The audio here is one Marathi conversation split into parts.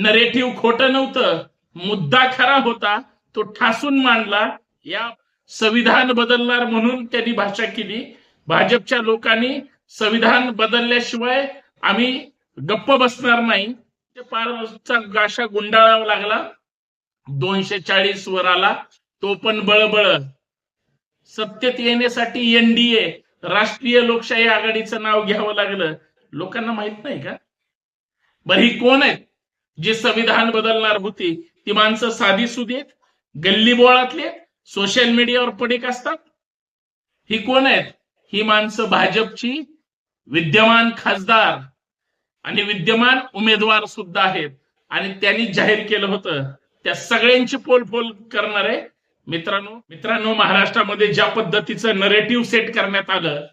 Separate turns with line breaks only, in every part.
नरेटिव्ह खोटं नव्हतं. मुद्दा खरा होता तो ठासून मांडला. या संविधान बदलणार म्हणून त्यांनी भाषा केली. भाजपच्या लोकांनी संविधान बदलल्याशिवाय आम्ही गप्प बसणार नाही. ते पारचा गाशा गुंडाळावा लागला. दोनशे चाळीस वर आला. तो पण बळबळ. सत्तेत येण्यासाठी एनडीए राष्ट्रीय लोकशाही आघाडीचं नाव घ्यावं लागलं. लोकांना माहीत नाही का? बरं ही कोण आहेत? जी संविधान बदलणार होती ती माणसं साधी सुधीत गल्ली बोळातले सोशल मीडियावर पडीक असतात. ही कोण आहेत? ही माणसं भाजपची विद्यमान खासदार आणि विद्यमान उमेदवार सुद्धा आहेत. आणि त्यांनी जाहीर केलं होतं त्या सगळ्यांची पोलफोल करणार आहे मित्रांनो मित्रांनो महाराष्ट्रामध्ये ज्या पद्धतीचं नरेटिव्ह सेट करण्यात आलं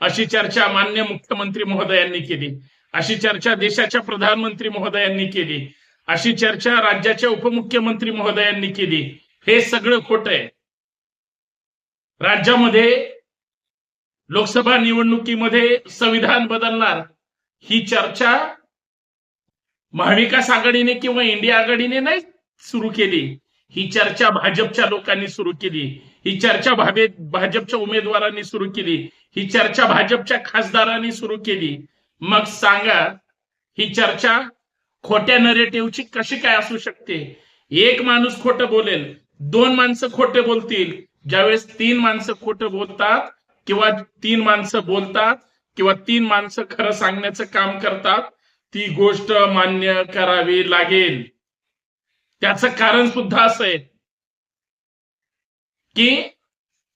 अशी चर्चा मान्य मुख्यमंत्री महोदयांनी केली. अशी चर्चा देशाच्या प्रधानमंत्री महोदयांनी केली. अशी चर्चा राज्याच्या उपमुख्यमंत्री महोदयांनी केली. हे सगळं खोट आहे. राज्यामध्ये लोकसभा निवडणुकीमध्ये संविधान बदलणार ही चर्चा महाविकास आघाडीने किंवा इंडिया आघाडीने नाही सुरू केली. ही चर्चा भाजपच्या लोकांनी सुरू केली. ही चर्चा भाजपच्या उमेदवारांनी सुरू केली. ही चर्चा भाजपच्या खासदारांनी सुरू केली. मग सांगा ही चर्चा खोट्या नरेटिव्हची कशी काय असू शकते? एक माणूस खोटं बोलेल दोन माणसं खोटे बोलतील. ज्यावेळेस तीन माणसं खोटं बोलतात किंवा तीन माणसं बोलतात किंवा तीन माणसं खरं सांगण्याचं काम करतात ती गोष्ट मान्य करावी लागेल. त्याचं कारण सुद्धा असं आहे की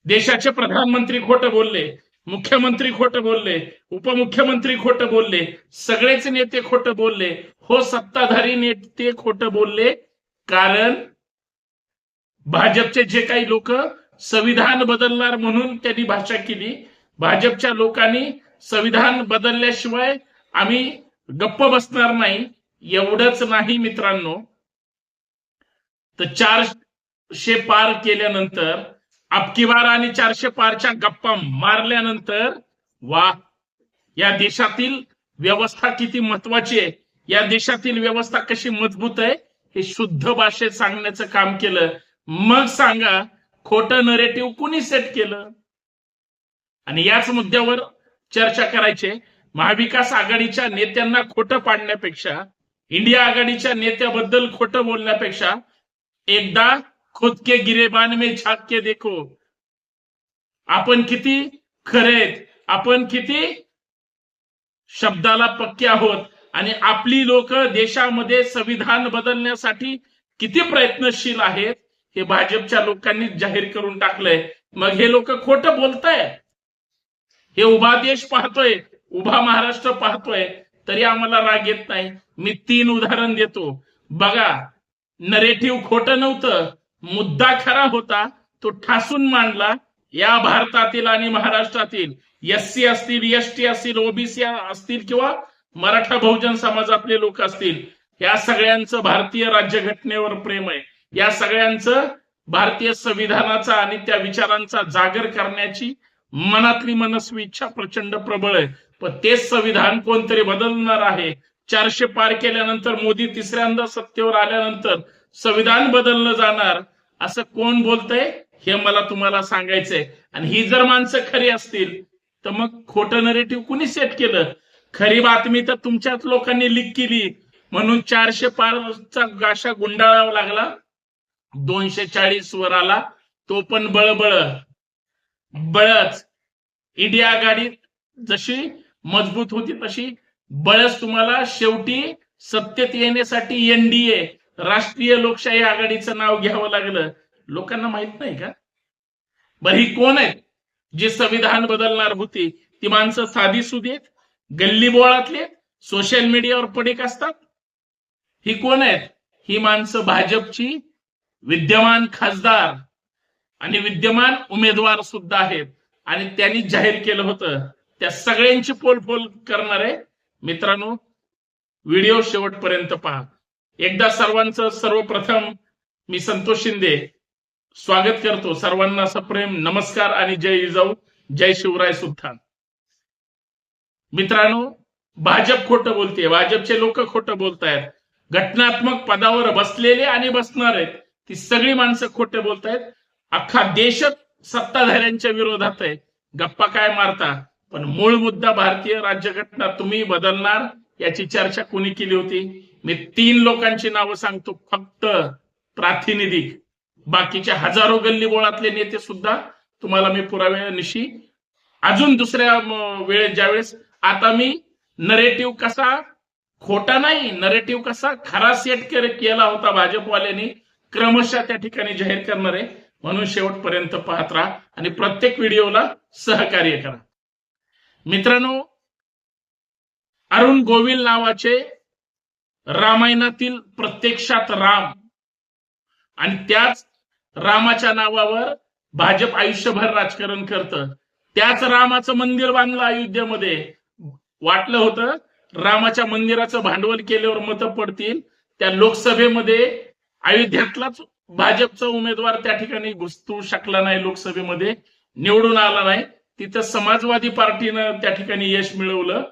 देशाचे प्रधानमंत्री खोटं बोलले मुख्यमंत्री खोटं बोलले उपमुख्यमंत्री खोटं बोलले सगळेच नेते खोटं बोलले हो सत्ताधारी नेते खोटं बोलले कारण भाजपचे जे काही लोक संविधान बदलणार म्हणून त्यांनी भाषा केली भाजपच्या लोकांनी संविधान बदलल्याशिवाय आम्ही गप्प बसणार नाही एवढंच नाही मित्रांनो. तर चारशे पार केल्यानंतर अबकीवार आणि चारशे पारच्या गप्पा मारल्यानंतर वा या देशातील व्यवस्था किती महत्वाची आहे? या देशातील व्यवस्था कशी मजबूत आहे? हे शुद्ध भाषेत सांगण्याचं काम केलं. मग सांगा खोटं नरेटिव्ह कुणी सेट केलं? आणि याच मुद्द्यावर चर्चा करायचे महाविकास आघाडीच्या नेत्यांना खोटं पाडण्यापेक्षा इंडिया आघाडीच्या नेत्याबद्दल खोटं बोलण्यापेक्षा एकदा खुद के गिरेबान में छाक के देखो। आपण किती खरेत आपण किती शब्दाला पक्के आहोत आणि आपली लोक देशामध्ये संविधान बदलण्यासाठी किती प्रयत्नशील आहेत हे भाजपच्या लोकांनी जाहीर करून टाकलंय. मग हे लोक खोट बोलताय? हे उभा देश पाहतोय उभा महाराष्ट्र पाहतोय तरी आम्हाला राग येत नाही. मी तीन उदाहरण देतो. बघा नरेटिव्ह खोटं नव्हतं. मुद्दा खरा होता तो ठासून मांडला. या भारतातील आणि महाराष्ट्रातील एस सी असतील एस टी असतील ओबीसी असतील किंवा मराठा बहुजन समाजातले लोक असतील या सगळ्यांचं भारतीय राज्यघटनेवर प्रेम आहे. या सगळ्यांचं भारतीय संविधानाचा आणि त्या विचारांचा जागर करण्याची मनातली मनस्वी इच्छा प्रचंड प्रबळ आहे. पण तेच संविधान कोणतरी बदलणार आहे. चारशे पार केल्यानंतर मोदी तिसऱ्यांदा सत्तेवर आल्यानंतर संविधान बदललं जाणार. असं कोण बोलतंय हे मला तुम्हाला सांगायचंय. आणि ही जर माणसं खरी असतील तर मग खोटं नरेटिव्ह कुणी सेट केलं? खरी बातमी तर तुमच्याच लोकांनी लीक केली. म्हणून चारशे पारचा गाशा गुंडाळावा लागला. दोनशे चाळीस वर आला. तो पण बळबळ. बळच. इंडिया आघाडी जशी मजबूत होती तशी. बळच तुम्हाला शेवटी सत्तेत येण्यासाठी एनडीए राष्ट्रीय लोकशाही आघाडीचं नाव घ्यावं लागलं लोकांना माहीत नाही का? बरं ही कोण आहेत? जे संविधान बदलणार होती ती माणसं साधी सुधीत गल्ली बोळातले सोशल मीडियावर पडीक असतात ही कोण आहेत? ही माणसं भाजपची विद्यमान खासदार आणि विद्यमान उमेदवार सुद्धा आहेत. आणि त्यांनी जाहीर केलं होतं त्या सगळ्यांची पोलफोल करणार आहे मित्रांनो व्हिडिओ शेवटपर्यंत पहा. एकदा सर्वांचं सर्वप्रथम मी संतोष शिंदे स्वागत करतो. सर्वांना सप्रेम नमस्कार आणि जय जाऊ जय शिवराय सुद्धा मित्रांनो भाजप खोटं बोलते. भाजपचे लोक खोटं बोलतायत. घटनात्मक पदावर बसलेले आणि बसणार आहेत. ती सगळी माणसं खोटे बोलतायत. अख्खा देशच सत्ताधाऱ्यांच्या विरोधात आहे. गप्पा काय मारता? पण मूळ मुद्दा भारतीय राज्यघटना तुम्ही बदलणार याची चर्चा कोणी केली होती? मी तीन लोकांची नावं सांगतो. फक्त प्रातिनिधिक. बाकीचे हजारो गल्लीबोळातले नेते सुद्धा तुम्हाला मी पुराव्यानिशी अजून दुसऱ्या म, वेळेस ज्यावेळेस आता मी नरेटिव्ह कसा खोटा नाही नरेटिव्ह कसा खरा सेट केला होता भाजपवाल्यांनी क्रमशः त्या ठिकाणी जाहीर करणार. आहे म्हणून शेवटपर्यंत पाहत राहा आणि प्रत्येक व्हिडिओला सहकार्य करा. मित्रांनो अरुण गोविल नावाचे रामायणातील प्रत्यक्षात राम आणि त्याच रामाच्या नावावर भाजप आयुष्यभर राजकारण करतं. त्याच रामाचं मंदिर बांधलं अयोध्येमध्ये. वाटलं होतं रामाच्या मंदिराचं भांडवल केल्यावर मतं पडतील. त्या लोकसभेमध्ये अयोध्यातलाच भाजपचा उमेदवार त्या ठिकाणी घुसतू शकला नाही लोकसभेमध्ये निवडून आला नाही. तिथं समाजवादी पार्टीनं त्या ठिकाणी यश मिळवलं.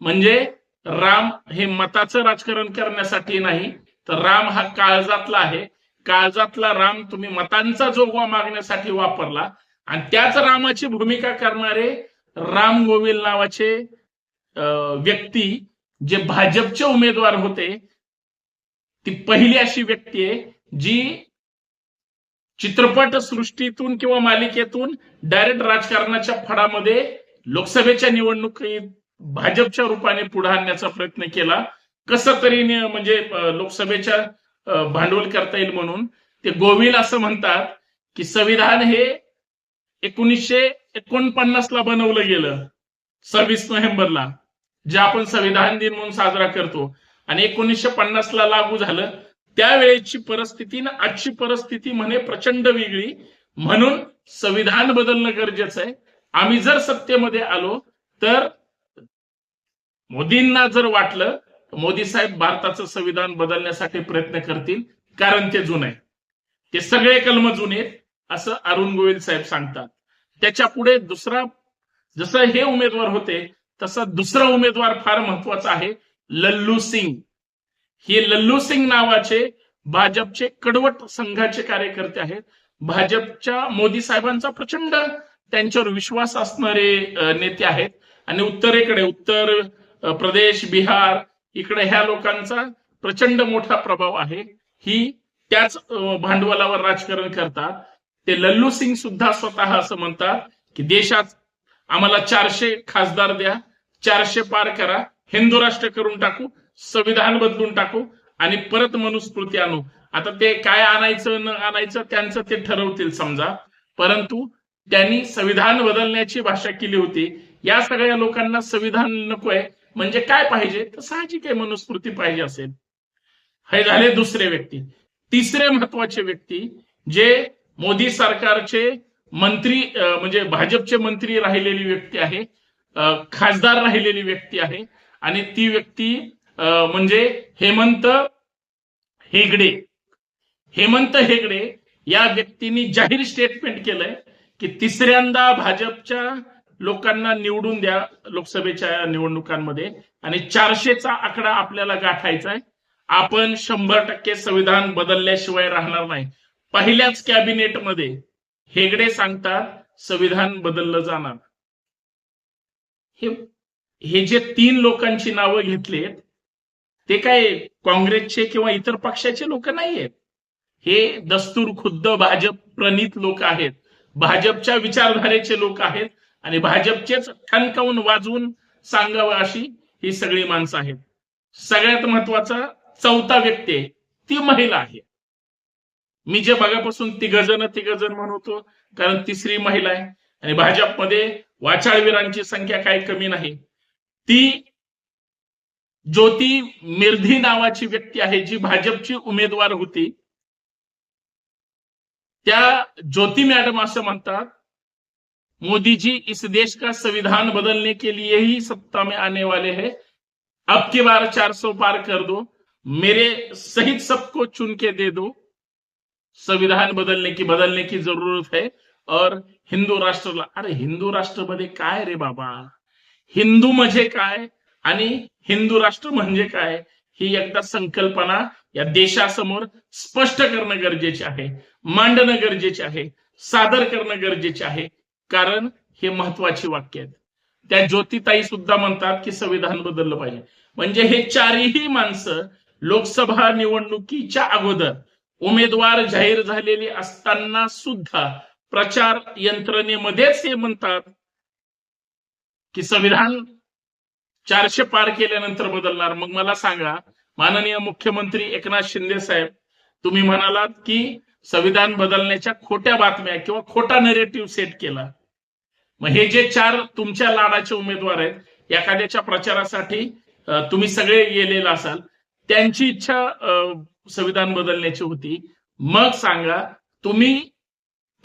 म्हणजे राम हे मताचं राजकारण करण्यासाठी नाही तर राम हा काळजातला आहे. काळजातला राम तुम्ही मतांचा जोगवा मागण्यासाठी वापरला आणि त्याच रामाची भूमिका करणारे राम गोविल नावाचे व्यक्ती जे भाजपचे उमेदवार होते ती पहिली अशी व्यक्ती आहे जी चित्रपट सृष्टीतून किंवा मालिकेतून डायरेक्ट राजकारणाच्या फडामध्ये लोकसभेच्या निवडणुकीत भाजपच्या रूपाने पुढे आणण्याचा प्रयत्न केला. कसं तरी म्हणजे लोकसभेच्या भांडवल करता येईल म्हणून. ते गोविल असं म्हणतात की संविधान हे एकोणीसशे एकोणपन्नास ला बनवलं गेलं. सव्वीस नोव्हेंबरला जे आपण संविधान दिन म्हणून साजरा करतो. आणि एकोणीसशे पन्नास ला लागू झालं. त्यावेळेची परिस्थिती ना आजची परिस्थिती म्हणे प्रचंड वेगळी. म्हणून संविधान बदलणं गरजेचं आहे. आम्ही जर सत्तेमध्ये आलो तर मोदींना जर वाटलं तर मोदी साहेब भारताचं संविधान बदलण्यासाठी प्रयत्न करतील कारण ते जुनं आहे ते सगळे कलम जुने असं अरुण गोविंद साहेब सांगतात. त्याच्या पुढे दुसरा जसं हे उमेदवार होते तसा दुसरा उमेदवार फार महत्त्वाचा आहे लल्लू सिंग. हे लल्लू सिंग नावाचे भाजपचे कडवट संघाचे कार्यकर्ते आहेत. भाजपच्या मोदी साहेबांचा प्रचंड त्यांच्यावर विश्वास असणारे नेते आहेत. आणि उत्तरेकडे उत्तर प्रदेश बिहार इकडे ह्या लोकांचा प्रचंड मोठा प्रभाव आहे. ही त्याच भांडवलावर राजकारण करतात. ते लल्लू सिंग सुद्धा स्वतः असं म्हणतात की देशात आम्हाला चारशे खासदार द्या चारशे पार करा हिंदू राष्ट्र करून टाकू संविधान बदलून टाकू आणि परत मनुस्मृती आणू. आता ते काय आणायचं न आणायचं त्यांचं ते ठरवतील समजा. परंतु त्यांनी संविधान बदलण्याची भाषा केली होती. या सगळ्या लोकांना संविधान नकोय. म्हणजे काय पाहिजे? तर साहजिक आहे मनुस्मृती पाहिजे असेल. हे झाले दुसरे व्यक्ती. तिसरे महत्त्वाचे व्यक्ती जे मोदी सरकारचे मंत्री म्हणजे भाजपचे मंत्री राहिलेली व्यक्ती आहे खासदार राहिलेली व्यक्ती आहे आणि ती व्यक्ती म्हणजे हेमंत हेगडे. हेमंत हेगडे या व्यक्तींनी जाहीर स्टेटमेंट केलंय की तिसऱ्यांदा भाजपच्या लोकांना निवडून द्या लोकसभेच्या निवडणुकांमध्ये. आणि चारशेचा आकडा आपल्याला गाठायचा आहे. आपण शंभर टक्के संविधान बदलल्याशिवाय राहणार नाही. पहिल्याच कॅबिनेटमध्ये हेगडे सांगतात संविधान बदललं जाणार. हे हे जे तीन लोकांची नावं घेतलीत ते काय काँग्रेसचे किंवा इतर पक्षाचे लोक नाहीयेत? हे दस्तूर खुद्द भाजप प्रणित लोक आहेत. भाजपच्या विचारधारेचे लोक आहेत. आणि भाजपचेच ठणकावून वाजवून सांगावं अशी ही सगळी माणसं आहेत. सगळ्यात महत्त्वाचा चौथा व्यक्ती आहे. ती महिला आहे. मी जे बघापासून तिघजण तिघजण म्हणतो कारण तिसरी महिला आहे. आणि भाजपमध्ये वाचाळवीरांची संख्या काही कमी नाही. ती ज्योती मिर्धी नावाची व्यक्ती आहे जी भाजपची उमेदवार होती. त्या ज्योती मॅडम असं म्हणतात मोदी जी इस देश का संविधान बदलने के लिए ही सत्ता में आने वाले हैं। अब की बार 400 पार कर दो। मेरे सहित सबको चुन के दे दो। संविधान बदलने की बदलने की जरूरत है। और हिंदू राष्ट्रला अरे हिंदू राष्ट्रमध्ये काय रे बाबा? हिंदू म्हणजे काय? आणि हिंदू राष्ट्र म्हणजे काय? ही एकदा संकल्पना या देशासमोर स्पष्ट करणं गरजेचे आहे मांडणं गरजेचे आहे सादर करणं गरजेचे आहे. कारण हे महत्वाची वाक्य आहेत. त्या ज्योतिताई सुद्धा म्हणतात की संविधान बदललं पाहिजे. म्हणजे हे चारही माणसं लोकसभा निवडणुकीच्या अगोदर उमेदवार जाहीर झालेले असताना सुद्धा प्रचार यंत्रणेमध्येच हे म्हणतात की संविधान चारशे पार केल्यानंतर बदलणार. मग मला सांगा माननीय मुख्यमंत्री एकनाथ शिंदे साहेब तुम्ही म्हणालात की संविधान बदलण्याच्या खोट्या बातम्या किंवा खोटा नरेटिव्ह सेट केला. मग हे जे चार तुमच्या लाडाचे उमेदवार आहेत एखाद्याच्या प्रचारासाठी तुम्ही सगळे गेलेला असाल त्यांची इच्छा संविधान बदलण्याची होती. मग सांगा तुम्ही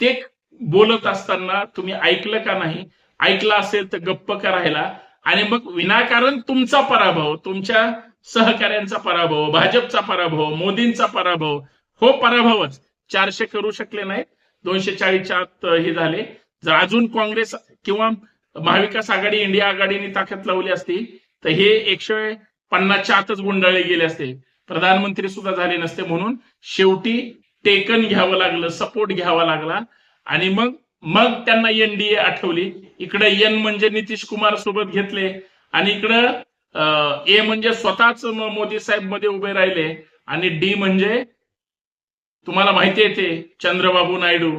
ते बोलत असताना तुम्ही ऐकलं का नाही? ऐकलं असेल तर गप्प करायला. आणि मग विनाकारण तुमचा पराभव तुमच्या सहकाऱ्यांचा पराभव भाजपचा पराभव मोदींचा पराभव हो पराभवच. चारशे करू शकले नाहीत. दोनशे चाळीसच्या आत हे झाले. जर अजून काँग्रेस किंवा महाविकास आघाडी इंडिया आघाडीने ताकद लावली असती तर हे एकशे पन्नासच्या आतच गुंडाळले गेले असते. प्रधानमंत्री सुद्धा झाले नसते म्हणून शेवटी टेकन घ्यावं लागलं सपोर्ट घ्यावा लागला. आणि मग मग त्यांना एनडीए आठवली. इकडे एन म्हणजे नितीश कुमार सोबत घेतले. आणि इकडं ए म्हणजे स्वतःच मोदी साहेबमध्ये उभे राहिले. आणि डी म्हणजे तुम्हाला माहिती आहे ते चंद्रबाबू नायडू.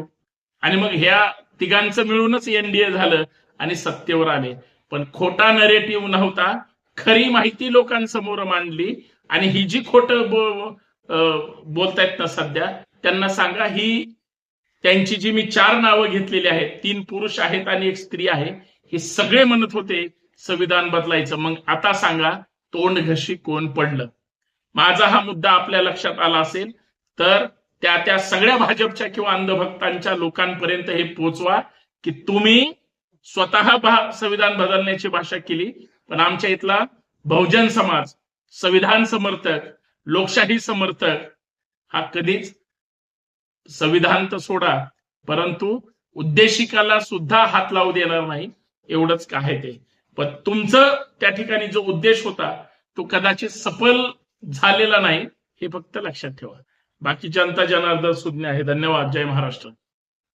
आणि मग ह्या तिघांचं मिळूनच एनडीए झालं आणि सत्तेवर आले. पण खोटा नरेटिव्ह नव्हता. खरी माहिती लोकांसमोर मांडली. आणि ही जी खोट बोलतायत ना सध्या त्यांना सांगा ही त्यांची जी मी चार नावं घेतलेली आहेत तीन पुरुष आहेत आणि एक स्त्री आहे हे सगळे म्हणत होते संविधान बदलायचं. मग आता सांगा तोंड घशी कोण पडलं? माझा हा मुद्दा आपल्या लक्षात आला असेल तर त्या त्या सगळ्या भाजपच्या किंवा अंधभक्तांच्या लोकांपर्यंत हे पोचवा की तुम्ही स्वतः संविधान बदलण्याची भाषा केली. पण आमच्या इथला बहुजन समाज संविधान समर्थक लोकशाही समर्थक हा कधीच संविधान तर सोडा परंतु उद्देशिकाला सुद्धा हात लावू देणार नाही एवढंच काय ते. पण तुमचं त्या ठिकाणी जो उद्देश होता तो कदाचित सफल झालेला नाही हे फक्त लक्षात ठेवा. बाकी जनता जनार्दन सुज्ञ आहे. धन्यवाद. जय महाराष्ट्र.